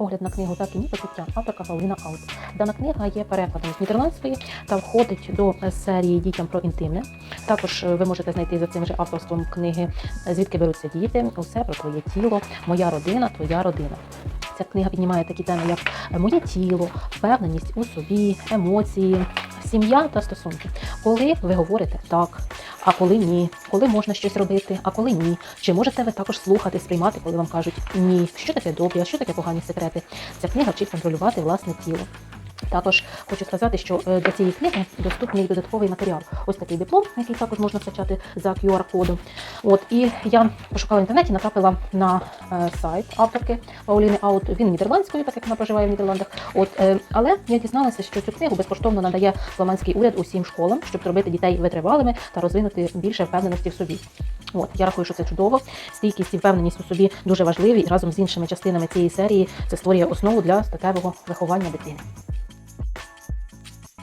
Огляд на книгу так і ні почуття авторка Пауліна Аут. Дана книга є перекладом з нідерландської та входить до серії дітям про інтимне. Також е, ви можете знайти за цим же авторством книги е, Звідки беруться діти, усе про твоє тіло, моя родина, твоя родина. Ця книга піднімає такі теми, як е, моє тіло, впевненість у собі, емоції, сім'я та стосунки. Коли ви говорите так, а коли ні, коли можна щось робити, а коли ні. Чи можете ви також слухати, сприймати, коли вам кажуть ні, що таке добре, а що таке погані секрети. Ця книга вчить контролювати власне тіло. Також хочу сказати, що е, для цієї книги доступний додатковий матеріал. Ось такий диплом, який також можна скачати за QR-кодом. От і я пошукала в інтернеті, натрапила на е, сайт авторки Пауліни Аут. Він нідерландською, так як вона проживає в Нідерландах. От е, але я дізналася, що цю книгу безкоштовно надає фламандський уряд усім школам, щоб зробити дітей витривалими та розвинути більше впевненості в собі. От я рахую, що це чудово. Стійкість і впевненість у собі дуже важливі, і разом з іншими частинами цієї серії це створює основу для статевого виховання дитини.